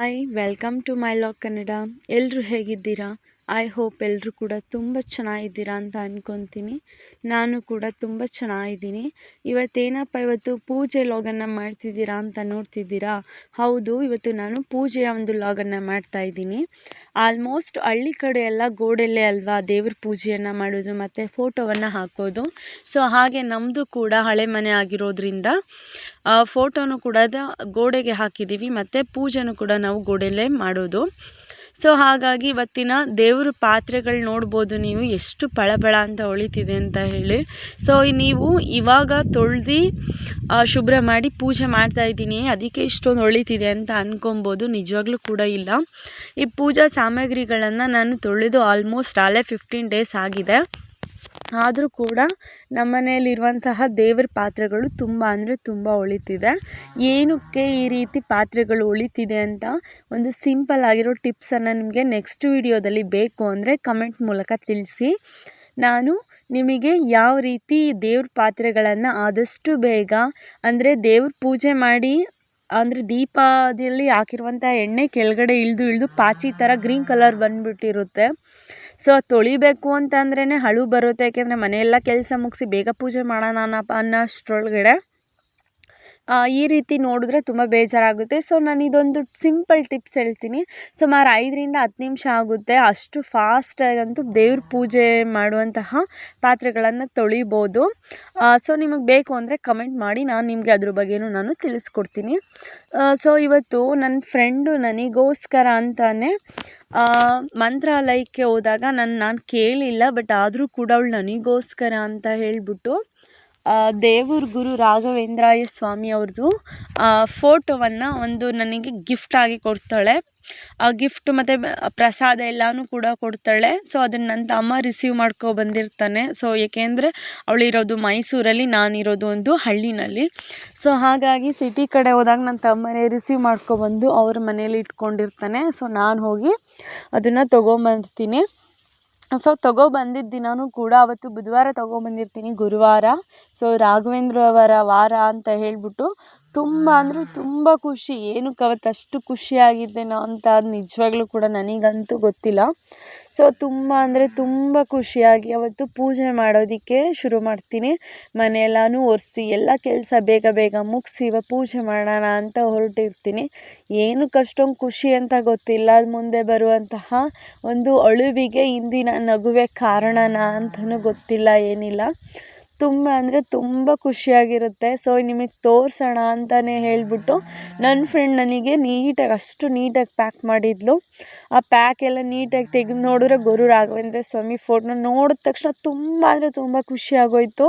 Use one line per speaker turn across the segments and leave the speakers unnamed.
Hi welcome to my lock Kannada ಎಲ್ಲರೂ ಹೇಗಿದ್ದೀರಾ? I hope ಎಲ್ಲರೂ ಕೂಡ ತುಂಬ ಚೆನ್ನಾಗಿದ್ದೀರಾ ಅಂತ ಅಂದ್ಕೊತೀನಿ ನಾನು ಕೂಡ ತುಂಬ ಚೆನ್ನಾಗಿದ್ದೀನಿ. ಇವತ್ತೇನಪ್ಪ ಇವತ್ತು ಪೂಜೆ ಲಾಗನ್ನು ಮಾಡ್ತಿದ್ದೀರಾ ಅಂತ ನೋಡ್ತಿದ್ದೀರಾ? ಹೌದು, ಇವತ್ತು ನಾನು ಪೂಜೆಯ ಒಂದು ಲಾಗನ್ನು ಮಾಡ್ತಾ ಇದ್ದೀನಿ. ಆಲ್ಮೋಸ್ಟ್ ಹಳ್ಳಿ ಕಡೆ ಎಲ್ಲ ಗೋಡೆಲ್ಲೇ ಅಲ್ವಾ ದೇವ್ರ ಪೂಜೆಯನ್ನು ಮಾಡೋದು ಮತ್ತು ಫೋಟೋವನ್ನು ಹಾಕೋದು. ಸೊ ಹಾಗೆ ನಮ್ಮದು ಕೂಡ ಹಳೆ ಮನೆ ಆಗಿರೋದ್ರಿಂದ ಫೋಟೋನು ಕೂಡ ಗೋಡೆಗೆ ಹಾಕಿದ್ದೀವಿ. ಮತ್ತು ಪೂಜೆನೂ ಕೂಡ ನಾವು ಗೋಡೆಯಲ್ಲೇ ಮಾಡೋದು. ಸೊ ಹಾಗಾಗಿ ಇವತ್ತಿನ ದೇವ್ರ ಪಾತ್ರೆಗಳು ನೋಡ್ಬೋದು ನೀವು ಎಷ್ಟು ಪಳಪಳ ಅಂತ ಹೊಳಿತಿದೆ ಅಂತ ಹೇಳಿ. ಸೊ ನೀವು ಇವಾಗ ತೊಳ್ದು ಶುಭ್ರ ಮಾಡಿ ಪೂಜೆ ಮಾಡ್ತಾ ಇದ್ದೀನಿ. ಅದಕ್ಕೆ ಇಷ್ಟೊಂದು ಹೊಳಿತಿದೆ ಅಂತ ಅಂದ್ಕೊಬೋದು ನಿಜವಾಗ್ಲೂ ಕೂಡ ಇಲ್ಲ. ಈ ಪೂಜಾ ಸಾಮಗ್ರಿಗಳನ್ನು ನಾನು ತೊಳೆದು ಆಲ್ಮೋಸ್ಟ್ ಆಲೇ ಫಿಫ್ಟೀನ್ ಡೇಸ್ ಆಗಿದೆ. ಆದರೂ ಕೂಡ ನಮ್ಮ ಮನೆಯಲ್ಲಿರುವಂತಹ ದೇವರ ಪಾತ್ರೆಗಳು ತುಂಬ ಅಂದರೆ ತುಂಬ ಉಳಿತಿದೆ. ಏನಕ್ಕೆ ಈ ರೀತಿ ಪಾತ್ರೆಗಳು ಉಳಿತಿದೆ ಅಂತ ಒಂದು ಸಿಂಪಲ್ ಆಗಿರೋ ಟಿಪ್ಸನ್ನು ನಿಮಗೆ ನೆಕ್ಸ್ಟ್ ವಿಡಿಯೋದಲ್ಲಿ ಬೇಕು ಅಂದರೆ ಕಮೆಂಟ್ ಮೂಲಕ ತಿಳಿಸಿ. ನಾನು ನಿಮಗೆ ಯಾವ ರೀತಿ ದೇವ್ರ ಪಾತ್ರೆಗಳನ್ನು ಆದಷ್ಟು ಬೇಗ ಅಂದರೆ ದೇವ್ರ ಪೂಜೆ ಮಾಡಿ ಅಂದರೆ ದೀಪದಲ್ಲಿ ಹಾಕಿರುವಂಥ ಎಣ್ಣೆ ಕೆಳಗಡೆ ಇಳಿದು ಇಳಿದು ಪಾಚಿ ಥರ ಗ್ರೀನ್ ಕಲರ್ ಬಂದುಬಿಟ್ಟಿರುತ್ತೆ. ಸೊ ತೊಳಿಬೇಕು ಅಂತಂದ್ರೇ ಹಳು ಬರುತ್ತೆ ಯಾಕೆಂದರೆ ಮನೆಯೆಲ್ಲ ಕೆಲಸ ಮುಗಿಸಿ ಬೇಗ ಪೂಜೆ ಮಾಡೋಣಪ್ಪ ಅನ್ನೋ ಅಷ್ಟರೊಳಗಡೆ ಈ ರೀತಿ ನೋಡಿದ್ರೆ ತುಂಬ ಬೇಜಾರಾಗುತ್ತೆ. ಸೊ ನಾನು ಇದೊಂದು ಸಿಂಪಲ್ ಟಿಪ್ಸ್ ಹೇಳ್ತೀನಿ. ಸುಮಾರು ಐದರಿಂದ ಹತ್ತು ನಿಮಿಷ ಆಗುತ್ತೆ. ಅಷ್ಟು ಫಾಸ್ಟಾಗಂತೂ ದೇವ್ರ ಪೂಜೆ ಮಾಡುವಂತಹ ಪಾತ್ರೆಗಳನ್ನು ತೊಳಿಬೋದು. ಸೊ ನಿಮಗೆ ಬೇಕು ಅಂದರೆ ಕಮೆಂಟ್ ಮಾಡಿ. ನಾನು ನಿಮಗೆ ಅದ್ರ ಬಗ್ಗೆಯೂ ನಾನು ತಿಳಿಸ್ಕೊಡ್ತೀನಿ. ಸೊ ಇವತ್ತು ನನ್ನ ಫ್ರೆಂಡು ನನಗೋಸ್ಕರ ಅಂತಾನೆ ಮಂತ್ರಾಲಯಕ್ಕೆ ಹೋದಾಗ ನನ್ನ ನಾನು ಕೇಳಿಲ್ಲ ಬಟ್ ಆದರೂ ಕೂಡ ಅವಳು ನನಗೋಸ್ಕರ ಅಂತ ಹೇಳಿಬಿಟ್ಟು ದೇವ್ರ ಗುರು ರಾಘವೇಂದ್ರಾಯ ಸ್ವಾಮಿ ಅವ್ರದ್ದು ಫೋಟೋವನ್ನು ಒಂದು ನನಗೆ ಗಿಫ್ಟಾಗಿ ಕೊಡ್ತಾಳೆ. ಆ ಗಿಫ್ಟ್ ಮತ್ತು ಪ್ರಸಾದ ಎಲ್ಲನೂ ಕೂಡ ಕೊಡ್ತಾಳೆ. ಸೊ ಅದನ್ನು ನನ್ನ ತಮ್ಮ ರಿಸೀವ್ ಮಾಡ್ಕೊ ಬಂದಿರ್ತಾನೆ. ಸೊ ಏಕೆಂದರೆ ಅವಳಿರೋದು ಮೈಸೂರಲ್ಲಿ, ನಾನಿರೋದು ಒಂದು ಹಳ್ಳಿನಲ್ಲಿ. ಸೊ ಹಾಗಾಗಿ ಸಿಟಿ ಕಡೆ ಹೋದಾಗ ನನ್ನ ತಮ್ಮನೇ ರಿಸೀವ್ ಮಾಡ್ಕೊಬಂದು ಅವ್ರ ಮನೇಲಿ ಇಟ್ಕೊಂಡಿರ್ತಾನೆ. ಸೊ ನಾನು ಹೋಗಿ ಅದನ್ನು ತೊಗೊಂಬರ್ತೀನಿ ಸೊ ತೊಗೊಬಂದಿದ್ದ ದಿನವೂ ಕೂಡ ಅವತ್ತು ಬುಧವಾರ ತೊಗೊಬಂದಿರ್ತೀನಿ ಗುರುವಾರ. ಸೊ ರಾಘವೇಂದ್ರ ಅವರ ವಾರ ಅಂತ ಹೇಳಿಬಿಟ್ಟು ತುಂಬ ಅಂದರೆ ತುಂಬ ಖುಷಿ. ಏನಕ್ಕೆ ಅವತ್ತು ಅಷ್ಟು ಖುಷಿಯಾಗಿದ್ದೇನೋ ಅಂತ ಅದು ನಿಜವಾಗ್ಲೂ ಕೂಡ ನನಗಂತೂ ಗೊತ್ತಿಲ್ಲ. ಸೊ ತುಂಬ ಅಂದರೆ ತುಂಬ ಖುಷಿಯಾಗಿ ಅವತ್ತು ಪೂಜೆ ಮಾಡೋದಕ್ಕೆ ಶುರು ಮಾಡ್ತೀನಿ. ಮನೆಯೆಲ್ಲನೂ ಒರೆಸಿ, ಎಲ್ಲ ಕೆಲಸ ಬೇಗ ಬೇಗ ಮುಗಿಸಿ ಇವಾಗ ಪೂಜೆ ಮಾಡೋಣ ಅಂತ ಹೊರಟಿರ್ತೀನಿ. ಏನಕ್ಕೆ ಅಷ್ಟೊಂದು ಖುಷಿ ಅಂತ ಗೊತ್ತಿಲ್ಲ. ಅದು ಮುಂದೆ ಬರುವಂತಹ ಒಂದು ಅಳುವಿಗೆ ಇಂದಿನ ನಗುವೆ ಕಾರಣನಾ ಅಂತಲೂ ಗೊತ್ತಿಲ್ಲ, ಏನಿಲ್ಲ. ತುಂಬ ಅಂದರೆ ತುಂಬ ಖುಷಿಯಾಗಿರುತ್ತೆ. ಸೊ ನಿಮಗೆ ತೋರಿಸೋಣ ಅಂತಲೇ ಹೇಳಿಬಿಟ್ಟು ನನ್ನ ಫ್ರೆಂಡ್ ನನಗೆ ನೀಟಾಗಿ ಅಷ್ಟು ನೀಟಾಗಿ ಪ್ಯಾಕ್ ಮಾಡಿದ್ಲು. ಆ ಪ್ಯಾಕ್ ಎಲ್ಲ ನೀಟಾಗಿ ತೆಗೆದು ನೋಡಿದ್ರೆ ಗುರು ರಾಘವೇಂದ್ರ ಸ್ವಾಮಿ ಫೋಟೋನ ನೋಡಿದ ತಕ್ಷಣ ತುಂಬ ಅಂದರೆ ತುಂಬ ಖುಷಿ ಆಗೋಯಿತು.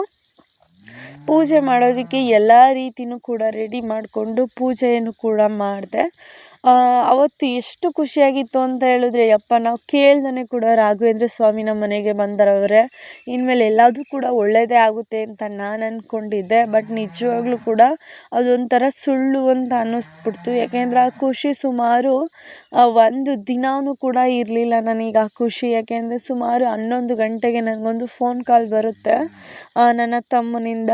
ಪೂಜೆ ಮಾಡೋದಕ್ಕೆ ಎಲ್ಲ ರೀತಿಯೂ ಕೂಡ ರೆಡಿ ಮಾಡಿಕೊಂಡು ಪೂಜೆಯನ್ನು ಕೂಡ ಮಾಡಿದೆ. ಅವತ್ತು ಎಷ್ಟು ಖುಷಿಯಾಗಿತ್ತು ಅಂತ ಹೇಳಿದ್ರೆ, ಯಪ್ಪ, ನಾವು ಕೇಳ್ದೇ ಕೂಡ ರಾಘವೇಂದ್ರ ಸ್ವಾಮಿ ನಮ್ಮ ಮನೆಗೆ ಬಂದರವ್ರೆ. ಇನ್ಮೇಲೆ ಎಲ್ಲದೂ ಕೂಡ ಒಳ್ಳೆಯದೇ ಆಗುತ್ತೆ ಅಂತ ನಾನು ಅಂದ್ಕೊಂಡಿದ್ದೆ ಬಟ್ ನಿಜವಾಗ್ಲೂ ಕೂಡ ಅದೊಂಥರ ಸುಳ್ಳು ಅಂತ ಅನ್ನಿಸ್ಬಿಡ್ತು. ಯಾಕೆಂದರೆ ಆ ಖುಷಿ ಸುಮಾರು ಒಂದು ದಿನವೂ ಕೂಡ ಇರಲಿಲ್ಲ ನನಗೆ ಆ ಖುಷಿ. ಯಾಕೆಂದರೆ ಸುಮಾರು ಹನ್ನೊಂದು ಗಂಟೆಗೆ ನನಗೊಂದು ಫೋನ್ ಕಾಲ್ ಬರುತ್ತೆ ನನ್ನ ತಮ್ಮನಿಂದ.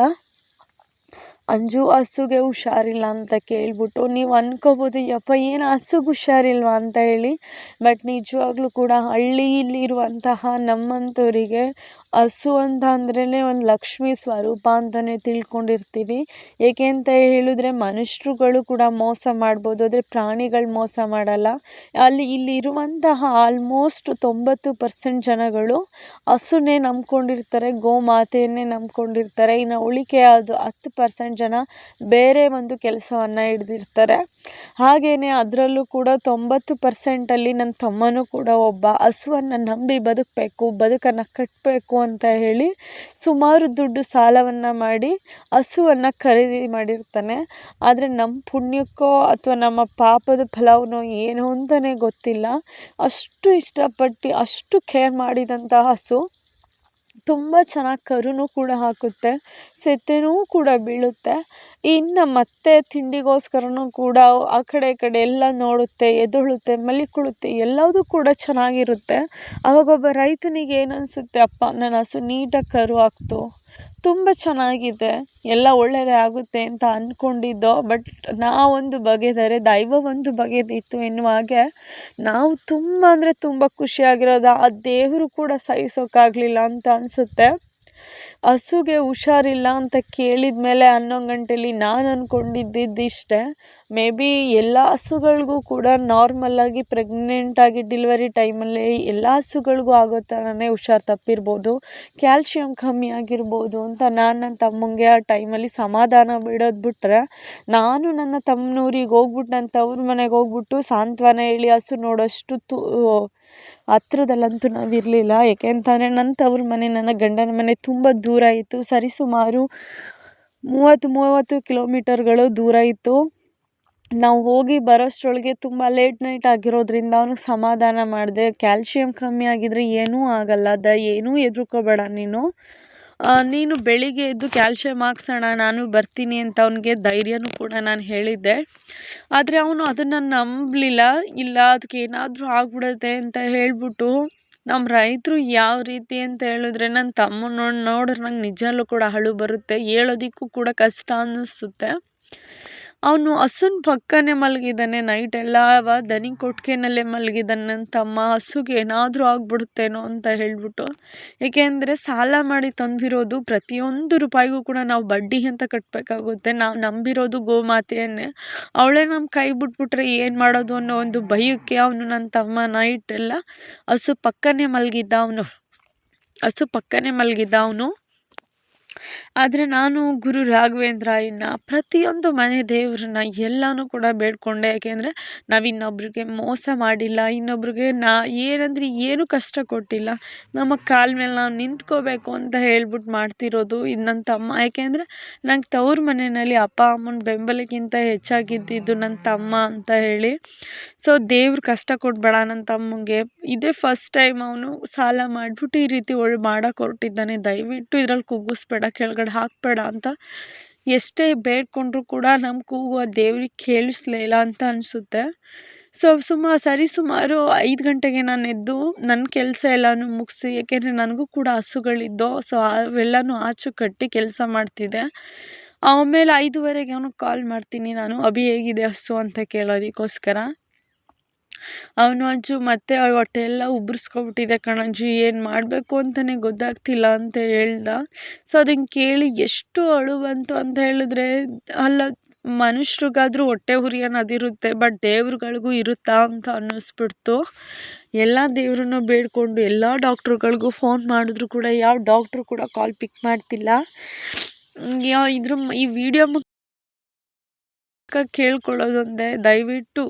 ಅಂಜು, ಹಸುಗೆ ಹುಷಾರಿಲ್ಲ ಅಂತ ಕೇಳಿಬಿಟ್ಟು, ನೀವು ಅಂದ್ಕೋಬೋದು ಯಪ್ಪ, ಏನು ಹಸುಗೆ ಹುಷಾರಿಲ್ವಾ ಅಂತ ಹೇಳಿ. ಬಟ್ ನಿಜವಾಗ್ಲೂ ಕೂಡ ಹಳ್ಳಿಯಲ್ಲಿರುವಂತಹ ನಮ್ಮಂಥವರಿಗೆ ಹಸು ಅಂತ ಅಂದ್ರೇ ಒಂದು ಲಕ್ಷ್ಮೀ ಸ್ವರೂಪ ಅಂತಲೇ ತಿಳ್ಕೊಂಡಿರ್ತೀವಿ. ಏಕೆ ಅಂತ ಹೇಳಿದ್ರೆ ಮನುಷ್ಯರುಗಳು ಕೂಡ ಮೋಸ ಮಾಡ್ಬೋದು. ಆದರೆ ಪ್ರಾಣಿಗಳು ಮೋಸ ಮಾಡಲ್ಲ. ಅಲ್ಲಿ ಇಲ್ಲಿರುವಂತಹ ಆಲ್ಮೋಸ್ಟ್ ತೊಂಬತ್ತು ಪರ್ಸೆಂಟ್ ಜನಗಳು ಹಸುನೇ ನಂಬ್ಕೊಂಡಿರ್ತಾರೆ, ಗೋಮಾತೆಯನ್ನೇ ನಂಬ್ಕೊಂಡಿರ್ತಾರೆ. ಇನ್ನು ಉಳಿಕೆ ಅದು ಹತ್ತು ಪರ್ಸೆಂಟ್ ಜನ ಬೇರೆ ಒಂದು ಕೆಲಸವನ್ನು ಹಿಡ್ದಿರ್ತಾರೆ. ಹಾಗೆಯೇ ಅದರಲ್ಲೂ ಕೂಡ ತೊಂಬತ್ತು ಪರ್ಸೆಂಟಲ್ಲಿ ನನ್ನ ತಮ್ಮನೂ ಕೂಡ ಒಬ್ಬ ಹಸುವನ್ನು ನಂಬಿ ಬದುಕಬೇಕು, ಬದುಕನ್ನು ಕಟ್ಟಬೇಕು ಅಂತ ಹೇಳಿ ಸುಮಾರು ದುಡ್ಡು ಸಾಲವನ್ನು ಮಾಡಿ ಹಸುವನ್ನು ಖರೀದಿ ಮಾಡಿರ್ತಾನೆ. ಆದರೆ ನಮ್ಮ ಪುಣ್ಯಕ್ಕೋ ಅಥವಾ ನಮ್ಮ ಪಾಪದ ಫಲವೋ ಏನು ಅಂತಲೇ ಗೊತ್ತಿಲ್ಲ. ಅಷ್ಟು ಇಷ್ಟಪಟ್ಟು, ಅಷ್ಟು ಕೇರ್ ಮಾಡಿದಂತಹ ಹಸು ತುಂಬ ಚೆನ್ನಾಗಿ ಕರುನೂ ಕೂಡ ಹಾಕುತ್ತೆ ಸೆತೆನೂ ಕೂಡ ಬೀಳುತ್ತೆ. ಇನ್ನು ಮತ್ತೆ ತಿಂಡಿಗೋಸ್ಕರನೂ ಕೂಡ ಆ ಕಡೆ ಈ ಕಡೆ ಎಲ್ಲ ನೋಡುತ್ತೆ ಎದ್ದೇಳುತ್ತೆ ಮಲಿಕೊಳ್ಳುತ್ತೆ ಎಲ್ಲದೂ ಕೂಡ ಚೆನ್ನಾಗಿರುತ್ತೆ. ಆವಾಗೊಬ್ಬ ರೈತನಿಗೆ ಏನು ಅನಿಸುತ್ತೆ ಅಪ್ಪ ನನ್ನ ಹಸು ನೀಟಾಗಿ ಕರು ಹಾಕ್ತು. ತುಂಬ ಚೆನ್ನಾಗಿದೆ. ಎಲ್ಲ ಒಳ್ಳೆಯದೇ ಆಗುತ್ತೆ ಅಂತ ಅಂದ್ಕೊಂಡಿದ್ದೋ ಬಟ್ ನಾವೊಂದು ಬಗೆದರೆ ದೈವ ಒಂದು ಬಗೆದಿತ್ತು ಎನ್ನುವ ಹಾಗೆ ನಾವು ತುಂಬ ಅಂದರೆ ತುಂಬ ಖುಷಿಯಾಗಿರೋದು. ಆ ದೇವರು ಕೂಡ ಸಹಿಸೋಕ್ಕಾಗಲಿಲ್ಲ ಅಂತ ಅನಿಸುತ್ತೆ. ಹಸುಗೆ ಹುಷಾರಿಲ್ಲ ಅಂತ ಕೇಳಿದ ಮೇಲೆ ಹನ್ನೊಂದು ಗಂಟೆಲಿ ನಾನು ಅಂದ್ಕೊಂಡಿದ್ದಿದ್ದು ಇಷ್ಟೇ ಮೇ ಬಿ ಎಲ್ಲ ಹಸುಗಳಿಗೂ ಕೂಡ ನಾರ್ಮಲ್ಲಾಗಿ ಪ್ರೆಗ್ನೆಂಟಾಗಿ ಡಿಲ್ವರಿ ಟೈಮಲ್ಲಿ ಎಲ್ಲ ಹಸುಗಳಿಗೂ ಆಗೋ ಥರನೇ ಹುಷಾರು ತಪ್ಪಿರ್ಬೋದು. ಕ್ಯಾಲ್ಶಿಯಂ ಕಮ್ಮಿ ಆಗಿರ್ಬೋದು ಅಂತ ನಾನು ನನ್ನ ತಮ್ಮಂಗೆ ಆ ಟೈಮಲ್ಲಿ ಸಮಾಧಾನ ಬಿಡೋದು ಬಿಟ್ಟರೆ ನಾನು ನನ್ನ ತಮ್ಮನೂರಿಗೆ ಹೋಗ್ಬಿಟ್ಟು ನನ್ನ ತವ್ರ ಮನೆಗೆ ಹೋಗ್ಬಿಟ್ಟು ಸಾಂತ್ವನ ಹೇಳಿ ಹಸು ನೋಡೋಷ್ಟು ತು ಹತ್ರದಲ್ಲಂತೂ ನಾವು ಇರಲಿಲ್ಲ. ಏಕೆಂತಂದರೆ ನನ್ನ ತವ್ರ ಮನೆ, ನನ್ನ ಗಂಡನ ಮನೆ ತುಂಬ ದೂರ ಇತ್ತು. ಸರಿಸುಮಾರು ಮೂವತ್ತು ಮೂವತ್ತು ಕಿಲೋಮೀಟರ್ಗಳು ದೂರ ಇತ್ತು. ನಾವು ಹೋಗಿ ಬರೋಷ್ಟರೊಳಗೆ ತುಂಬ ಲೇಟ್ ನೈಟ್ ಆಗಿರೋದ್ರಿಂದ ಅವ್ನಿಗೆ ಸಮಾಧಾನ ಮಾಡಿದೆ. ಕ್ಯಾಲ್ಶಿಯಮ್ ಕಮ್ಮಿ ಆಗಿದ್ದರೆ ಏನೂ ಆಗಲ್ಲ. ದ ಏನೂ ಹೆದ್ರುಕೋಬೇಡ ನೀನು. ನೀನು ಬೆಳಿಗ್ಗೆ ಎದ್ದು ಕ್ಯಾಲ್ಶಿಯಮ್ ಹಾಕ್ಸೋಣ, ನಾನು ಬರ್ತೀನಿ ಅಂತ ಅವನಿಗೆ ಧೈರ್ಯನೂ ಕೂಡ ನಾನು ಹೇಳಿದ್ದೆ. ಆದರೆ ಅವನು ಅದನ್ನು ನಂಬಲಿಲ್ಲ. ಇಲ್ಲ, ಅದಕ್ಕೆ ಏನಾದರೂ ಆಗ್ಬಿಡುತ್ತೆ ಅಂತ ಹೇಳಿಬಿಟ್ಟು ನಮ್ಮ ರೈತರು ಯಾವ ರೀತಿ ಅಂತ ಹೇಳಿದ್ರೆ ನನ್ನ ತಮ್ಮ ನೋಡಿ, ನೋಡಿದ್ರೆ ನಂಗೆ ನಿಜಲ್ಲೂ ಕೂಡ ಅಳು ಬರುತ್ತೆ. ಹೇಳೋದಕ್ಕೂ ಕೂಡ ಕಷ್ಟ ಅನ್ನಿಸುತ್ತೆ. ಅವನು ಹಸುನ ಪಕ್ಕನೇ ಮಲಗಿದ್ದಾನೆ ನೈಟ್ ಎಲ್ಲ ದನಿ ಕೊಟ್ಟಿಗೆನಲ್ಲೇ ಮಲಗಿದ್ದಾನೆ ನನ್ನ ತಮ್ಮ ಹಸುಗೆ ಏನಾದರೂ ಆಗ್ಬಿಡುತ್ತೇನೋ ಅಂತ ಹೇಳಿಬಿಟ್ಟು. ಏಕೆಂದರೆ ಸಾಲ ಮಾಡಿ ತಂದಿರೋದು ಪ್ರತಿಯೊಂದು ರೂಪಾಯಿಗೂ ಕೂಡ ನಾವು ಬಡ್ಡಿ ಅಂತ ಕಟ್ಟಬೇಕಾಗುತ್ತೆ ನಾವು ನಂಬಿರೋದು ಗೋಮಾತೆಯನ್ನೇ. ಅವಳೇ ನಮ್ಮ ಕೈ ಬಿಟ್ಬಿಟ್ರೆ ಏನು ಮಾಡೋದು ಅನ್ನೋ ಒಂದು ಭಯಕ್ಕೆ ಅವನು ನನ್ನ ತಮ್ಮ ನೈಟ್ ಎಲ್ಲ ಹಸು ಪಕ್ಕನೇ ಮಲಗಿದ್ದ ಅವನು. ಹಸು ಪಕ್ಕನೆ ಮಲಗಿದ್ದ ಅವನು. ಆದರೆ ನಾನು ಗುರು ರಾಘವೇಂದ್ರಾಯನ ಪ್ರತಿಯೊಂದು ಮನೆ ದೇವ್ರನ್ನ ಎಲ್ಲನೂ ಕೂಡ ಬೇಡ್ಕೊಂಡೆ. ಯಾಕೆಂದ್ರೆ ನಾವು ಇನ್ನೊಬ್ರಿಗೆ ಮೋಸ ಮಾಡಿಲ್ಲ, ಇನ್ನೊಬ್ರಿಗೆ ನಾ ಏನಂದ್ರೆ ಏನು ಕಷ್ಟ ಕೊಟ್ಟಿಲ್ಲ. ನಮ್ಮ ಕಾಲ ಮೇಲೆ ನಾವು ನಿಂತ್ಕೋಬೇಕು ಅಂತ ಹೇಳ್ಬಿಟ್ಟು ಮಾಡ್ತಿರೋದು ಇದು ನನ್ನ ತಮ್ಮ. ಯಾಕೆಂದರೆ ನಂಗೆ ತವ್ರ ಮನೆಯಲ್ಲಿ ಅಪ್ಪ, ಅಮ್ಮನ ಬೆಂಬಲಕ್ಕಿಂತ ಹೆಚ್ಚಾಗಿದ್ದಿದ್ದು ನನ್ನ ತಮ್ಮ ಅಂತ ಹೇಳಿ. ಸೊ ದೇವ್ರು ಕಷ್ಟ ಕೊಡಬೇಡ ನನ್ನ ತಮ್ಮಂಗೆ. ಇದೇ ಫಸ್ಟ್ ಟೈಮ್ ಅವನು ಸಾಲ ಮಾಡಿಬಿಟ್ಟು ಈ ರೀತಿ ಒಳ್ಳೆ ಮಾಡೋಕೆ ಹೊರಟಿದ್ದಾನೆ. ದಯವಿಟ್ಟು ಇದ್ರಲ್ಲಿ ಕುಗ್ಗಿಸ್ಬೇಡ. ಕೆಳಗಡೆ ಹಾಕಬೇಡ ಅಂತ. ಎಷ್ಟೇ ಬೇಡ್ಕೊಂಡ್ರೂ ಕೂಡ ನಮ್ಮ ಕೂಗು ಆ ದೇವ್ರಿಗೆ ಕೇಳಿಸ್ಲೇ ಇಲ್ಲ ಅಂತ ಅನಿಸುತ್ತೆ. ಸೊ, ಸುಮಾ, ಸರಿ ಸುಮಾರು ಐದು ಗಂಟೆಗೆ ನಾನು ಎದ್ದು ನನ್ನ ಕೆಲಸ ಎಲ್ಲನೂ ಮುಗಿಸಿ ಏಕೆಂದರೆ ನನಗೂ ಕೂಡ ಹಸುಗಳಿದ್ದು, ಸೊ, ಅವೆಲ್ಲನೂ ಆಚು ಕಟ್ಟಿ ಕೆಲಸ ಮಾಡ್ತಿದ್ದೆ. ಆಮೇಲೆ ಐದುವರೆಗೆ ಅವನಿಗೆ ಕಾಲ್ ಮಾಡ್ತೀನಿ ನಾನು, ಅಭಿ ಹೇಗಿದೆ ಹಸು ಅಂತ ಕೇಳೋದಕ್ಕೋಸ್ಕರ. ಅವನು ಅಜ್ಜು ಮತ್ತೆ ಹೊಟ್ಟೆ ಎಲ್ಲ ಉಬ್ರಿಸ್ಕೊಬಿಟ್ಟಿದೆ ಕಣಜ್ಜಿ ಏನು ಮಾಡಬೇಕು ಅಂತಲೇ ಗೊತ್ತಾಗ್ತಿಲ್ಲ ಅಂತ ಹೇಳ್ದ. ಸೊ ಅದನ್ನು ಕೇಳಿ ಎಷ್ಟು ಅಳು ಬಂತು ಅಂತ ಹೇಳಿದ್ರೆ, ಅಲ್ಲ ಮನುಷ್ಯರಿಗಾದರೂ ಹೊಟ್ಟೆ ಉರಿ ಅನ್ನೋದಿರುತ್ತೆ ಬಟ್ ದೇವ್ರುಗಳಿಗೂ ಇರುತ್ತಾ ಅಂತ ಅನ್ನಿಸ್ಬಿಡ್ತು. ಎಲ್ಲ ದೇವ್ರನ್ನೂ ಬೇಡಿಕೊಂಡು ಎಲ್ಲ ಡಾಕ್ಟ್ರುಗಳಿಗೂ ಫೋನ್ ಮಾಡಿದ್ರು ಕೂಡ ಯಾವ ಡಾಕ್ಟ್ರು ಕೂಡ ಕಾಲ್ ಪಿಕ್ ಮಾಡ್ತಿಲ್ಲ. ಇದ್ರ ಈ ವಿಡಿಯೋ ಮುಖ ಕೇಳ್ಕೊಳ್ಳೋದೊಂದೇ ದಯವಿಟ್ಟು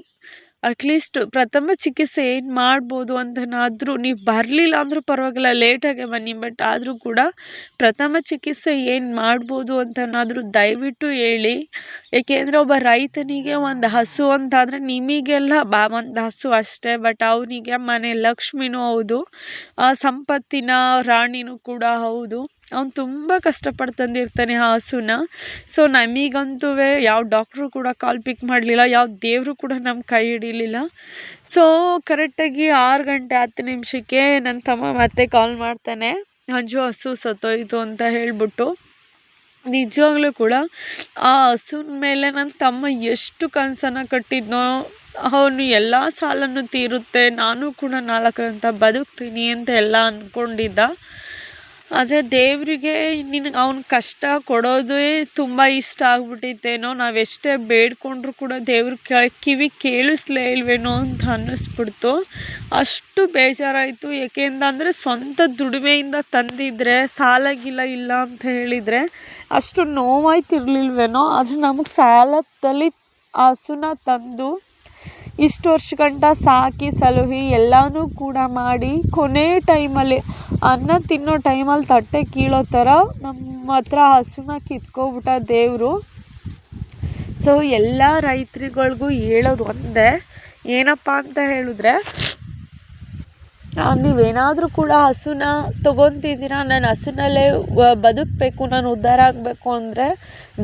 ಅಟ್ಲೀಸ್ಟ್ ಪ್ರಥಮ ಚಿಕಿತ್ಸೆ ಏನು ಮಾಡ್ಬೋದು ಅಂತನಾದರೂ ನೀವು ಬರಲಿಲ್ಲ ಅಂದರೂ ಪರವಾಗಿಲ್ಲ ಲೇಟಾಗೆ ಬನ್ನಿ ಬಟ್ ಆದರೂ ಕೂಡ ಪ್ರಥಮ ಚಿಕಿತ್ಸೆ ಏನು ಮಾಡ್ಬೋದು ಅಂತನಾದರೂ ದಯವಿಟ್ಟು ಹೇಳಿ. ಏಕೆಂದರೆ ಒಬ್ಬ ರೈತನಿಗೆ ಒಂದು ಹಸು ಅಂತಾದರೆ ನಿಮಗೆಲ್ಲ ಬಾ, ಒಂದು ಹಸು ಅಷ್ಟೇ ಬಟ್ ಅವನಿಗೆ ಮನೆ ಲಕ್ಷ್ಮಿನೂ ಹೌದು ಸಂಪತ್ತಿನ ರಾಣಿನೂ ಕೂಡ ಹೌದು. ಅವ್ನು ತುಂಬ ಕಷ್ಟಪಟ್ಟು ತಂದಿರ್ತಾನೆ ಆ ಹಸುನ. ಸೊ ನಮಗಂತೂ ಯಾವ ಡಾಕ್ಟ್ರು ಕೂಡ ಕಾಲ್ ಪಿಕ್ ಮಾಡಲಿಲ್ಲ, ಯಾವ ದೇವರು ಕೂಡ ನಮ್ಮ ಕೈ ಹಿಡಿಲಿಲ್ಲ. ಸೊ ಕರೆಕ್ಟಾಗಿ ಆರು ಗಂಟೆ ಹತ್ತು ನಿಮಿಷಕ್ಕೆ ನನ್ನ ತಮ್ಮ ಮತ್ತೆ ಕಾಲ್ ಮಾಡ್ತಾನೆ. ಅಂಜು, ಹಸು ಸತ್ತೋಯ್ತು ಅಂತ ಹೇಳಿಬಿಟ್ಟು. ನಿಜವಾಗ್ಲೂ ಕೂಡ ಆ ಹಸುನ ಮೇಲೆ ನನ್ನ ತಮ್ಮ ಎಷ್ಟು ಕನಸನ್ನು ಕಟ್ಟಿದ್ನೋ, ಅವನು ಎಲ್ಲ ಸಾಲನ್ನು ತೀರುತ್ತೆ, ನಾನು ಕೂಡ ನಾಲ್ಕರಂತ ಬದುಕ್ತೀನಿ ಅಂತ ಎಲ್ಲ ಅಂದ್ಕೊಂಡಿದ್ದ ಆದರೆ ದೇವರಿಗೆ ನಿನಗೆ ಅವ್ನ ಕಷ್ಟ ಕೊಡೋದೇ ತುಂಬ ಇಷ್ಟ ಆಗ್ಬಿಟ್ಟಿತ್ತೇನೋ ನಾವೆಷ್ಟೇ ಬೇಡ್ಕೊಂಡ್ರೂ ಕೂಡ ದೇವ್ರ ಕಿವಿ ಕೇಳಿಸ್ಲೇ ಇಲ್ವೇನೋ ಅಂತ ಅನ್ನಿಸ್ಬಿಡ್ತು. ಅಷ್ಟು ಬೇಜಾರಾಯಿತು. ಏಕೆಂತಂದರೆ ಸ್ವಂತ ದುಡಿಮೆಯಿಂದ ತಂದಿದ್ರೆ, ಸಾಲಾಗಿಲ್ಲ, ಇಲ್ಲ ಅಂತ ಹೇಳಿದರೆ ಅಷ್ಟು ನೋವಾಯ್ತಿರ್ಲಿಲ್ವೇನೋ, ಆದರೆ ನಮಗೆ ಸಾಲದಲ್ಲಿ ಹಸುನ ತಂದು ಇಷ್ಟು ವರ್ಷ ಗಂಟ ಸಾಕಿ, ಸಲಹಿ ಎಲ್ಲನೂ ಕೂಡ ಮಾಡಿ ಕೊನೆ ಟೈಮಲ್ಲಿ ಅನ್ನ ತಿನ್ನೋ ಟೈಮಲ್ಲಿ ತಟ್ಟೆ ಕೀಳೋ ಥರ ನಮ್ಮ ಹತ್ರ ಹಸುನ ಕಿತ್ಕೊಬಿಟ್ಟ ದೇವರು. ಸೊ ಎಲ್ಲ ರೈತರುಗಳ್ಗೂ ಹೇಳೋದು ಒಂದೇ, ಏನಪ್ಪ ಅಂತ ಹೇಳಿದ್ರೆ ನೀವೇನಾದರೂ ಕೂಡ ಹಸುನ ತೊಗೊತಿದ್ದೀರಾ, ನಾನು ಹಸುನಲ್ಲೇ ಬದುಕಬೇಕು, ನಾನು ಉದ್ಧಾರ ಆಗಬೇಕು ಅಂದರೆ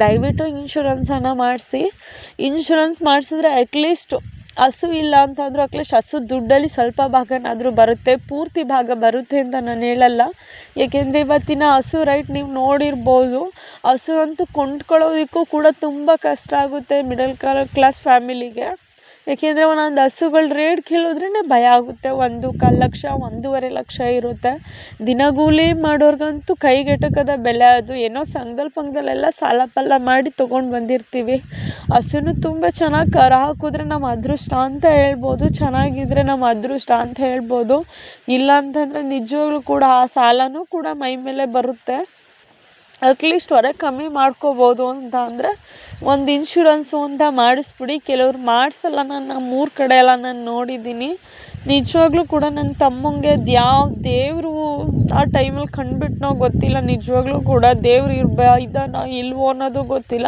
ದಯವಿಟ್ಟು ಇನ್ಶೂರೆನ್ಸನ್ನು ಮಾಡಿಸಿ. ಇನ್ಶೂರೆನ್ಸ್ ಮಾಡಿಸಿದ್ರೆ ಅಟ್ಲೀಸ್ಟು ಹಸು ಇಲ್ಲ ಅಂತಂದರೂ ಅಟ್ಲೀಸ್ಟ್ ಹಸು ದುಡ್ಡಲ್ಲಿ ಸ್ವಲ್ಪ ಭಾಗನಾದರೂ ಬರುತ್ತೆ, ಪೂರ್ತಿ ಭಾಗ ಬರುತ್ತೆ ಅಂತ ನಾನು ಹೇಳಲ್ಲ. ಏಕೆಂದರೆ ಇವತ್ತಿನ ಹಸು ರೈಟ್ ನೀವು ನೋಡಿರ್ಬೋದು, ಹಸು ಅಂತೂ ಕೊಂಡ್ಕೊಳ್ಳೋದಕ್ಕೂ ಕೂಡ ತುಂಬ ಕಷ್ಟ ಆಗುತ್ತೆ ಮಿಡಲ್ ಕ್ಲಾಸ್ ಫ್ಯಾಮಿಲಿಗೆ ಏಕೆಂದರೆ ಒಂದೊಂದು ಹಸುಗಳ ರೇಟ್ ಕೇಳಿದ್ರೇ ಭಯ ಆಗುತ್ತೆ. ಒಂದು ಕಾಲು ಲಕ್ಷ, ಒಂದೂವರೆ ಲಕ್ಷ ಇರುತ್ತೆ. ದಿನಗೂಲಿ ಮಾಡೋರ್ಗಂತೂ ಕೈಗೆಟಕದ ಬೆಲೆ ಅದು. ಏನೋ ಸಂಘದಲ್ಲಿ ಪಂಗದಲ್ಲೆಲ್ಲ ಸಾಲ ಪಲ್ಲ ಮಾಡಿ ತೊಗೊಂಡು ಬಂದಿರ್ತೀವಿ. ಹಸುನು ತುಂಬ ಚೆನ್ನಾಗಿ ಕರ ಹಾಕಿದ್ರೆ ನಮ್ಮ ಅದೃಷ್ಟ ಅಂತ ಹೇಳ್ಬೋದು. ಚೆನ್ನಾಗಿದ್ರೆ ನಮ್ಮ ಅದೃಷ್ಟ ಅಂತ ಹೇಳ್ಬೋದು. ಇಲ್ಲ ಅಂತಂದರೆ ನಿಜವಾಗ್ಲೂ ಕೂಡ ಆ ಸಾಲವೂ ಕೂಡ ಮೈ ಮೇಲೆ ಬರುತ್ತೆ. ಅಟ್ಲೀಸ್ಟ್ ಹೊರಗೆ ಕಮ್ಮಿ ಮಾಡ್ಕೋಬೋದು ಅಂತ ಅಂದರೆ ಒಂದು ಇನ್ಶೂರೆನ್ಸು ಅಂತ ಮಾಡಿಸ್ಬಿಡಿ. ಕೆಲವ್ರು ಮಾಡಿಸಲ್ಲ. ನಾನು ನಮ್ಮೂರ ಕಡೆ ಎಲ್ಲ ನಾನು ನೋಡಿದ್ದೀನಿ. ನಿಜವಾಗ್ಲೂ ಕೂಡ ನನ್ನ ತಮ್ಮಂಗೆ ಯಾವ ದೇವರು ಆ ಟೈಮಲ್ಲಿ ಕಂಡುಬಿಟ್ನೋ ಗೊತ್ತಿಲ್ಲ. ನಿಜವಾಗ್ಲೂ ಕೂಡ ದೇವ್ರು ಇರ್ಬ ಇದ್ದಾನೋ ಇಲ್ವೋ ಅನ್ನೋದು ಗೊತ್ತಿಲ್ಲ.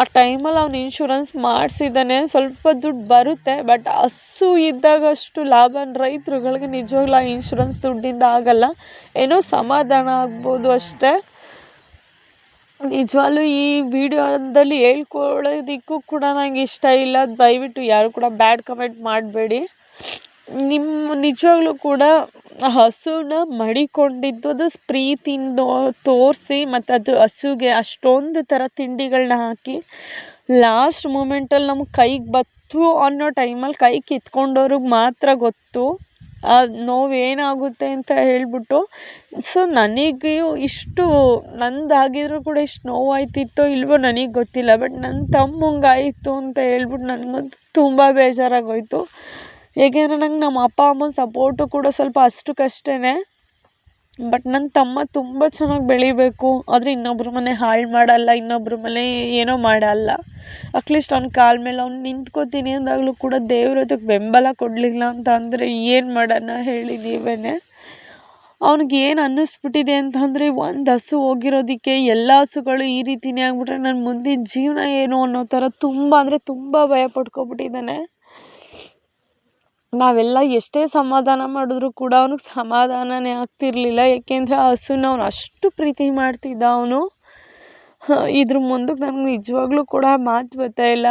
ಆ ಟೈಮಲ್ಲಿ ಅವ್ನು ಇನ್ಶೂರೆನ್ಸ್ ಮಾಡಿಸಿದ್ದಾನೆ. ಸ್ವಲ್ಪ ದುಡ್ಡು ಬರುತ್ತೆ ಬಟ್ ಹಸು ಇದ್ದಾಗಷ್ಟು ಲಾಭ ರೈತರುಗಳಿಗೆ ನಿಜವಾಗ್ಲೂ ಆ ಇನ್ಶೂರೆನ್ಸ್ ದುಡ್ಡಿಂದ ಆಗಲ್ಲ. ಏನೋ ಸಮಾಧಾನ ಆಗ್ಬೋದು ಅಷ್ಟೇ. ನಿಜವಾಗ್ಲೂ ಈ ವಿಡಿಯೋದಲ್ಲಿ ಹೇಳ್ಕೊಳ್ಳೋದಕ್ಕೂ ಕೂಡ ನಂಗೆ ಇಷ್ಟ ಇಲ್ಲ. ದಯವಿಟ್ಟು ಯಾರು ಕೂಡ ಬ್ಯಾಡ್ ಕಮೆಂಟ್ ಮಾಡಬೇಡಿ. ನಿಮ್ಮ ನಿಜವಾಗ್ಲೂ ಕೂಡ ಹಸುನ ಮಡಿಕೊಂಡಿದ್ದು ಅದು ಪ್ರೀತಿಯಿಂದ ತೋರಿಸಿ ಮತ್ತು ಅದು ಹಸುಗೆ ಅಷ್ಟೊಂದು ಥರ ತಿಂಡಿಗಳನ್ನ ಹಾಕಿ ಲಾಸ್ಟ್ ಮೂಮೆಂಟಲ್ಲಿ ನಮ್ಗೆ ಕೈಗೆ ಬತ್ತು ಅನ್ನೋ ಟೈಮಲ್ಲಿ ಕೈ ಕಿತ್ಕೊಂಡವ್ರಿಗೆ ಮಾತ್ರ ಗೊತ್ತು. ನೋವು ಏನಾಗುತ್ತೆ ಅಂತ ಹೇಳಿಬಿಟ್ಟು ಸೊ ನನಗೆ ಇಷ್ಟು, ನಂದಾಗಿದ್ರೂ ಕೂಡ ಇಷ್ಟು ನೋವಾಯ್ತಿತ್ತೋ ಇಲ್ವೋ ನನಗೆ ಗೊತ್ತಿಲ್ಲ ಬಟ್ ನನ್ನ ತಮ್ಮಂಗೆ ಆಯಿತು ಅಂತ ಹೇಳ್ಬಿಟ್ಟು ನನಗಂತೂ ತುಂಬ ಬೇಜಾರಾಗೋಯಿತು. ಏಕೆಂದರೆ ನಂಗೆ ನಮ್ಮ ಅಪ್ಪ ಅಮ್ಮನ ಸಪೋರ್ಟು ಕೂಡ ಸ್ವಲ್ಪ ಅಷ್ಟಕ್ಕಷ್ಟೇ ಬಟ್ ನನ್ನ ತಮ್ಮ ತುಂಬ ಚೆನ್ನಾಗಿ ಬೆಳಿಬೇಕು. ಆದರೆ ಇನ್ನೊಬ್ರ ಮನೆ ಹಾಳು ಮಾಡಲ್ಲ, ಇನ್ನೊಬ್ರ ಮನೆ ಏನೋ ಮಾಡಲ್ಲ. ಅಟ್ಲೀಸ್ಟ್ ಅವ್ನ ಕಾಲ ಮೇಲೆ ಅವ್ನು ನಿಂತ್ಕೋತೀನಿ ಅಂದಾಗಲೂ ಕೂಡ ದೇವ್ರ ಅದಕ್ಕೆ ಬೆಂಬಲ ಕೊಡಲಿಲ್ಲ ಅಂತ ಅಂದರೆ ಏನು ಮಾಡೋಣ ಹೇಳಿ ನೀವೇ ಅವ್ನಿಗೆ ಏನು ಅನ್ನಿಸ್ಬಿಟ್ಟಿದೆ ಅಂತಂದರೆ ಒಂದು ಹಸು ಹೋಗಿರೋದಕ್ಕೆ ಎಲ್ಲ ಹಸುಗಳು ಈ ರೀತಿನೇ ಆಗಿಬಿಟ್ರೆ ನನ್ನ ಮುಂದಿನ ಜೀವನ ಏನು ಅನ್ನೋ ಥರ ತುಂಬ ಅಂದರೆ ತುಂಬ ಭಯ ಪಡ್ಕೊಬಿಟ್ಟಿದ್ದಾನೆ ನಾವೆಲ್ಲ ಎಷ್ಟೇ ಸಮಾಧಾನ ಮಾಡಿದ್ರು ಕೂಡ ಅವ್ನಿಗೆ ಸಮಾಧಾನನೇ ಆಗ್ತಿರಲಿಲ್ಲ. ಏಕೆಂದರೆ ಆ ಹಸುನ ಅವ್ನು ಅಷ್ಟು ಪ್ರೀತಿ ಮಾಡ್ತಿದ್ದ ಅವನು. ಇದ್ರ ಮುಂದಕ್ಕೆ ನನಗೆ ನಿಜವಾಗ್ಲೂ ಕೂಡ ಮಾತು ಬರ್ತಾ ಇಲ್ಲ.